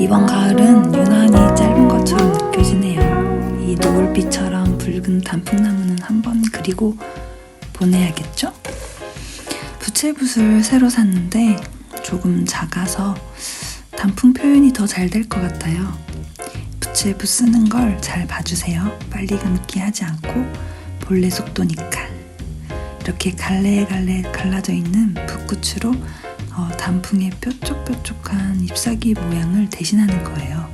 이번 가을은 유난히 짧은 것처럼 느껴지네요. 이 노을빛처럼 붉은 단풍나무는 한번 그리고 보내야겠죠? 부채붓을 새로 샀는데 조금 작아서 단풍 표현이 더 잘 될 것 같아요. 부채붓 쓰는 걸 잘 봐주세요. 빨리 감기 하지 않고 본래 속도니까. 이렇게 갈래갈래 갈라져 있는 붓끝으로 어, 단풍의 뾰족뾰족한 잎사귀 모양을 대신하는 거예요.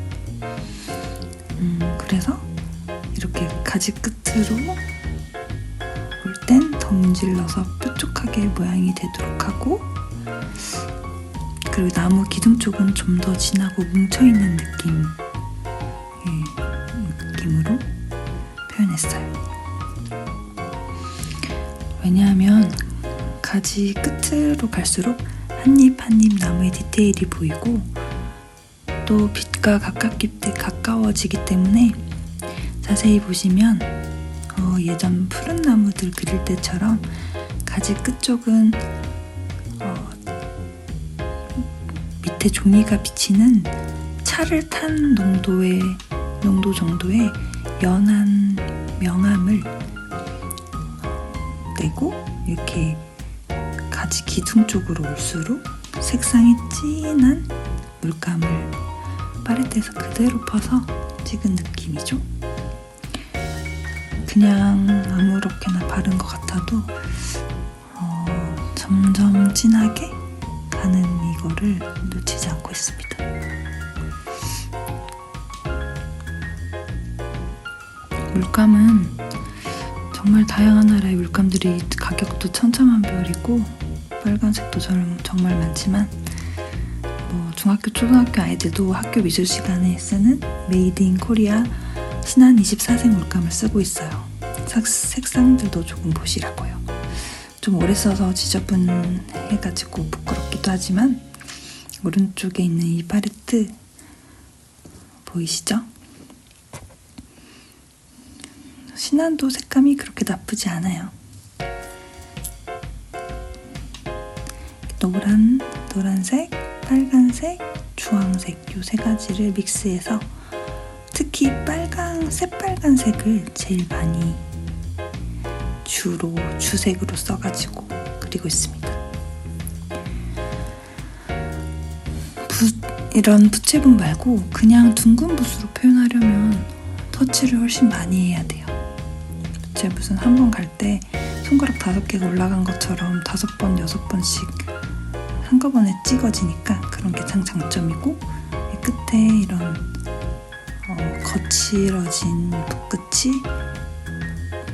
음, 그래서 이렇게 가지 끝으로 볼땐더 문질러서 뾰족하게 모양이 되도록 하고 그리고 나무 기둥 쪽은 좀 더 진하고 뭉쳐있는 느낌 예, 느낌으로 표현했어요. 왜냐하면 가지 끝으로 갈수록 한입 한입 나무의 디테일이 보이고 또 빛과 가깝기 때 가까워지기 때문에 자세히 보시면 어, 예전 푸른 나무들 그릴 때처럼 가지 끝쪽은 어, 밑에 종이가 비치는 차를 탄 농도의 농도 정도의 연한 명암을 내고 이렇게 가지 기둥 쪽으로 올수록 색상이 진한 물감을 파레트에서 그대로 퍼서 찍은 느낌이죠. 그냥 아무렇게나 바른 것 같아도 어, 점점 진하게 가는 이거를 놓치지 않고 있습니다. 물감은 정말 다양한 나라의 물감들이 가격도 천차만별이고 빨간색도 정- 정말 많지만 뭐 중학교 초등학교 아이들도 학교 미술 시간에 쓰는 메이드 인 코리아 신한 24색 물감을 쓰고 있어요. 색상들도 조금 보시라고요. 좀 오래 써서 지저분해가지고 부끄럽기도 하지만 오른쪽에 있는 이 파레트 보이시죠? 신한도 색감이 그렇게 나쁘지 않아요. 노란, 노란색, 빨간색, 주황색 요 세 가지를 믹스해서 특히 빨강, 새빨간색을 제일 많이 주로 주색으로 써가지고 그리고 있습니다. 붓, 이런 부채붓 말고 그냥 둥근 붓으로 표현하려면 터치를 훨씬 많이 해야 돼요. 부채붓은 한 번 갈 때 손가락 다섯 개가 올라간 것처럼 다섯 번, 여섯 번씩 한꺼번에 찍어지니까 그런 게참 장점이고 이 끝에 이런 어, 거칠어진 붓끝이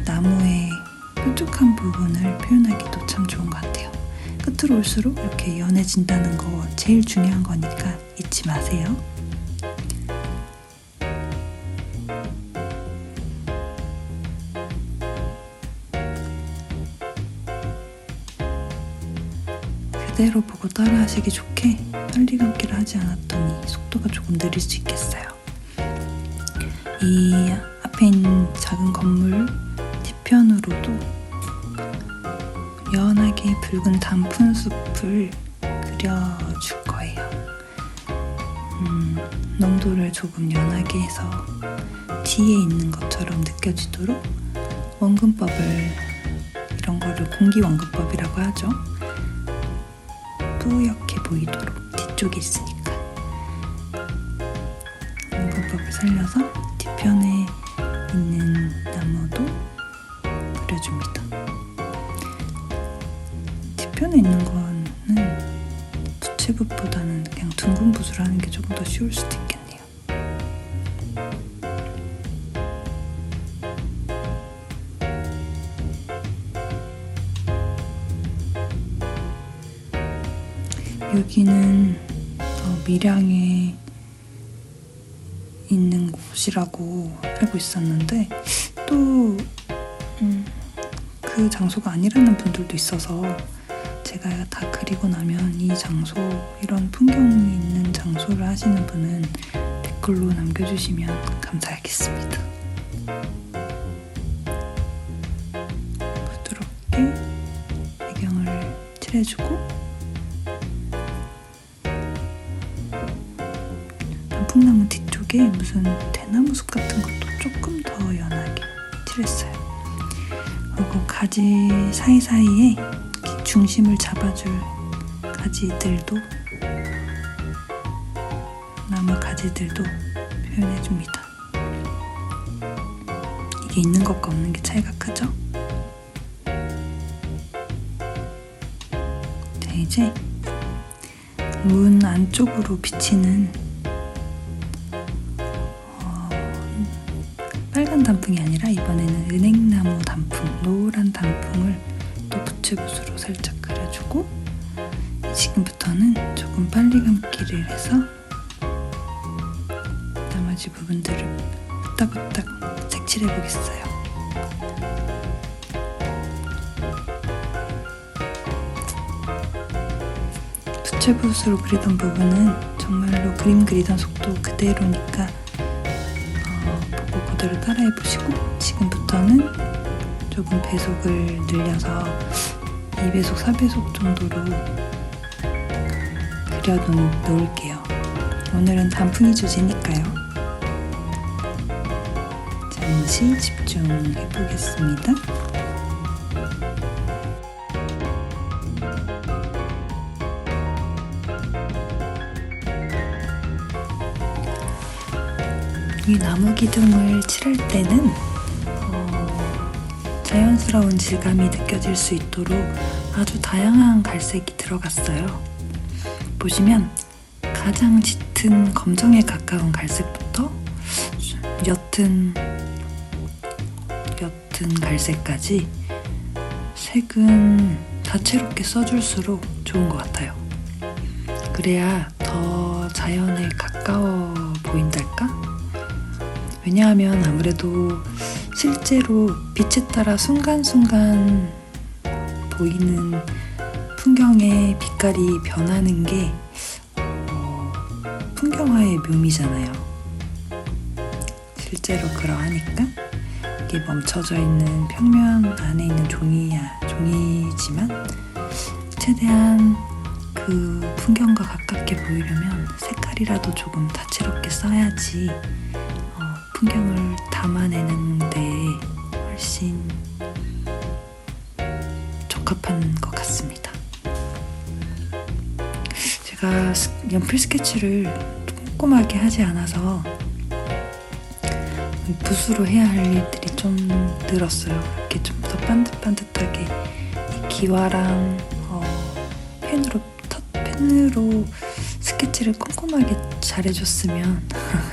나무의 뾰족한 부분을 표현하기도 참 좋은 것 같아요. 끝으로 올수록 이렇게 연해진다는 거 제일 중요한 거니까 잊지 마세요. 그대로 보고 따라하시기 좋게 빨리 감기를 하지 않았더니 속도가 조금 느릴 수 있겠어요. 이 앞에 있는 작은 건물 뒤편으로도 연하게 붉은 단풍 숲을 그려줄 거예요. 음, 농도를 조금 연하게 해서 뒤에 있는 것처럼 느껴지도록 원근법을 이런 거를 공기 원근법이라고 하죠. 뿌옇게 보이도록 뒤쪽에 있으니까 원근법을 살려서 뒤편에 있는 나무도 그려줍니다. 뒤편에 있는 거는 부채붓보다는 그냥 둥근 붓으로 하는 게 조금 더 쉬울 수도 있겠네요. 여기는 어, 밀양에 있는 곳이라고 알고 있었는데 또 음, 그 장소가 아니라는 분들도 있어서 제가 다 그리고 나면 이 장소 이런 풍경이 있는 장소를 하시는 분은 댓글로 남겨주시면 감사하겠습니다. 부드럽게 배경을 칠해주고 뒤쪽에 무슨 대나무 숲 같은 것도 조금 더 연하게 칠했어요. 그리고 가지 사이사이에 중심을 잡아줄 가지들도 나무 가지들도 표현해줍니다. 이게 있는 것과 없는 게 차이가 크죠? 자, 이제 문 안쪽으로 비치는 빨간 단풍이 아니라 이번에는 은행나무 단풍, 노란 단풍을 또 부채붓으로 살짝 그려주고 지금부터는 조금 빨리 감기를 해서 나머지 부분들을 후딱후딱 색칠해 보겠어요. 부채붓으로 그리던 부분은 정말로 그림 그리던 속도 그대로니까 그대로 따라해 보시고 지금부터는 조금 배속을 늘려서 2배속, 4배속 정도로 그려 놓을게요. 오늘은 단풍이 주제니까요. 잠시 집중해 보겠습니다. 이 나무 기둥을 칠할 때는 어, 자연스러운 질감이 느껴질 수 있도록 아주 다양한 갈색이 들어갔어요. 보시면 가장 짙은 검정에 가까운 갈색부터 옅은 옅은 갈색까지 색은 다채롭게 써줄수록 좋은 것 같아요. 그래야 더 자연에 가까워 보인달까? 왜냐하면 아무래도 실제로 빛에 따라 순간순간 보이는 풍경의 빛깔이 변하는 게 어, 풍경화의 묘미잖아요. 실제로 그러하니까 이게 멈춰져 있는 평면 안에 있는 종이야 종이지만 최대한 그 풍경과 가깝게 보이려면 색깔이라도 조금 다채롭게 써야지 어, 풍경을 담아내는데 훨씬 적합한 것 같습니다. 제가 스- 연필 스케치를 꼼꼼하게 하지 않아서 붓으로 해야 할 일들이 좀 늘었어요. 이렇게 좀 더 반듯반듯하게 이 기와랑 어, 펜으로 터, 펜으로 스케치를 꼼꼼하게 잘해줬으면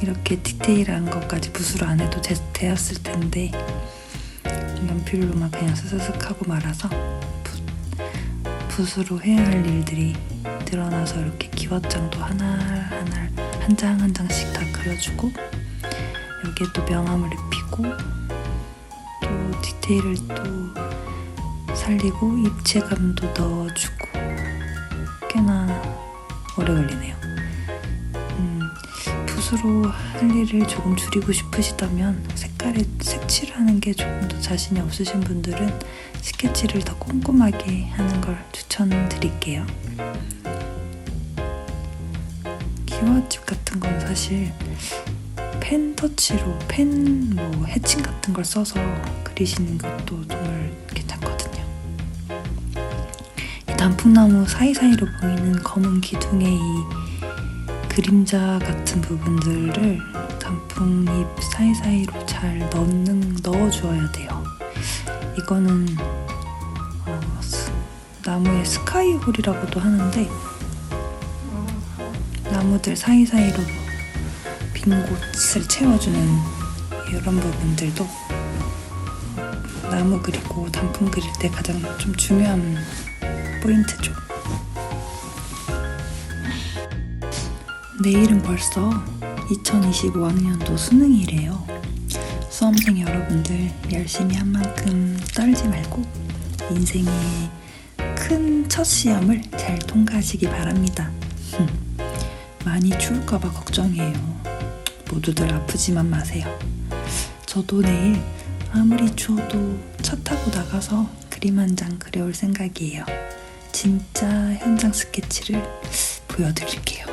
이렇게 디테일한 것까지 붓으로 안 해도 되, 되었을 텐데 연필로만 그냥 스스슥 하고 말아서 붓, 붓으로 해야 할 일들이 늘어나서 이렇게 기와장도 하나하나 한 장 한 장씩 다 그려주고 여기에 또 명암을 입히고 또 디테일을 또 살리고 입체감도 넣어주고 꽤나 오래 걸리네요. 음, 붓으로 할 일을 조금 줄이고 싶으시다면 색깔에 색칠하는 게 조금 더 자신이 없으신 분들은 스케치를 더 꼼꼼하게 하는 걸 추천드릴게요. 기와집 같은 건 사실 펜 터치로 펜 뭐 해칭 같은 걸 써서 그리시는 것도 정말 괜찮거든요. 이 단풍나무 사이사이로 보이는 검은 기둥의 이 그림자 같은 부분들을 단풍잎 사이사이로 잘 넣는 넣어주어야 돼요. 이거는 어, 스- 나무의 스카이홀이라고도 하는데 나무들 사이사이로 빈 곳을 채워주는 이런 부분들도 나무 그리고 단풍 그릴 때 가장 좀 중요한 포인트죠. 내일은 벌써 2025학년도 수능이래요. 수험생 여러분들 열심히 한 만큼 떨지 말고 인생의 큰 첫 시험을 잘 통과하시기 바랍니다. 많이 추울까봐 걱정이에요. 모두들 아프지만 마세요. 저도 내일 아무리 추워도 차 타고 나가서 그림 한 장 그려올 생각이에요. 진짜 현장 스케치를 보여드릴게요.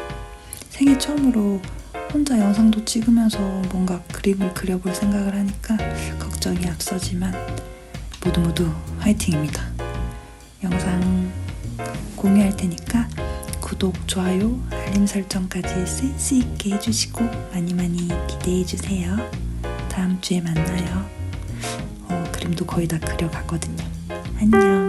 생애 처음으로 혼자 영상도 찍으면서 뭔가 그림을 그려볼 생각을 하니까 걱정이 앞서지만 모두 모두 화이팅입니다. 영상 공유할 테니까 구독, 좋아요, 알림 설정까지 센스 있게 해주시고 많이 많이 기대해 주세요. 다음 주에 만나요. 어, 그림도 거의 다 그려가거든요. 안녕.